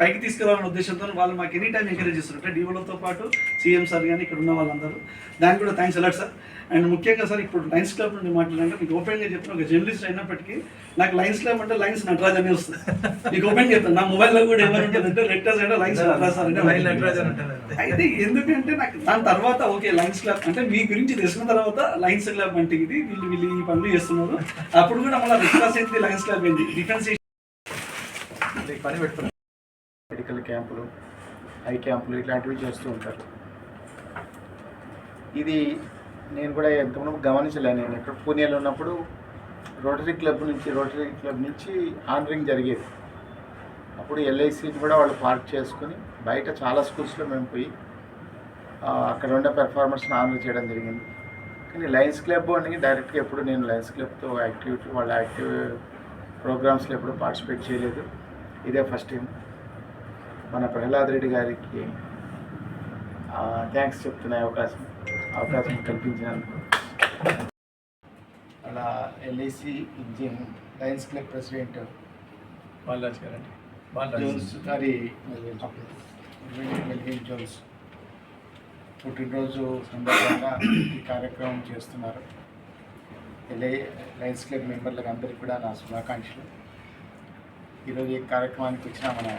పైకి తీసుకురావాలనే ఉద్దేశంతో వాళ్ళు మాకు ఎనీ టైం ఎంకరేజ్ చేస్తుంటారు డీఓలతో పాటు సీఎం సార్ కానీ ఇక్కడ ఉన్న వాళ్ళందరూ. దానికి కూడా thanks a lot sir and ముఖ్యంగా సార్ ఇప్పుడు లైన్స్ క్లబ్ నుండి మాట్లాడంటే మీకు ఓపెన్గా చెప్పిన ఒక జర్నలిస్ట్ అయినప్పటికీ నాకు లైన్స్ క్లబ్ అంటే లైన్స్ నటరాజ్ అనే వస్తుంది. మీకు ఓపెన్ చెప్తాను. నా మొబైల్లో కూడా ఉంటుంది అంటే లెటర్స్ అంటే లైన్స్ నటరాజ్ సార్ అంటే. అయితే ఎందుకంటే నాకు దాని తర్వాత ఓకే లైన్స్ క్లబ్ అంటే మీ గురించి తెలిసిన తర్వాత లైన్స్ క్లబ్ అంటే ఇది. వీళ్ళు వీళ్ళు ఈ పనులు చేస్తున్నారు. అప్పుడు కూడా మళ్ళీ రిక్వెస్ట్ అయితే లైన్స్ క్లబ్ ఏంటి డిఫెన్స్ పని పెట్టుకున్నాం మెడికల్ క్యాంపులు ఐ క్యాంపులు ఇట్లాంటివి చేస్తూ ఉంటారు. ఇది నేను కూడా ఎంతమంది గమనించలేను నేను ఇక్కడ పూణేలో ఉన్నప్పుడు రోటరీ క్లబ్ నుంచి రోటరీ క్లబ్ నుంచి ఆండరింగ్ జరిగేది. అప్పుడు ఎల్ఐసిని కూడా వాళ్ళు పార్క్ చేసుకుని బయట చాలా స్కూల్స్లో మేము పోయి అక్కడ ఉండే పెర్ఫార్మెన్స్ని ఆనర్ చేయడం జరిగింది. కానీ లయన్స్ క్లబ్ అని డైరెక్ట్గా ఎప్పుడు నేను లయన్స్ క్లబ్తో యాక్టివిటీ వాళ్ళ యాక్టివ్ ప్రోగ్రామ్స్లో ఎప్పుడు పార్టిసిపేట్ చేయలేదు. ఇదే ఫస్ట్ టైం. మన ప్రహ్లాద్ రెడ్డి గారికి థ్యాంక్స్ చెప్తున్న అవకాశం అవకాశం కల్పించినందుకు. అలా LIC engine lions club president Balaraj గారండి. జోన్స్ గారి. మెల్విన్ జోన్స్ పుట్టినరోజు సందర్భంగా ఈ కార్యక్రమం చేస్తున్నారు. ఎల్ఐ లయన్స్ క్లబ్ మెంబర్లకు అందరికీ కూడా నా శుభాకాంక్షలు. ఈరోజు ఈ కార్యక్రమానికి వచ్చిన మన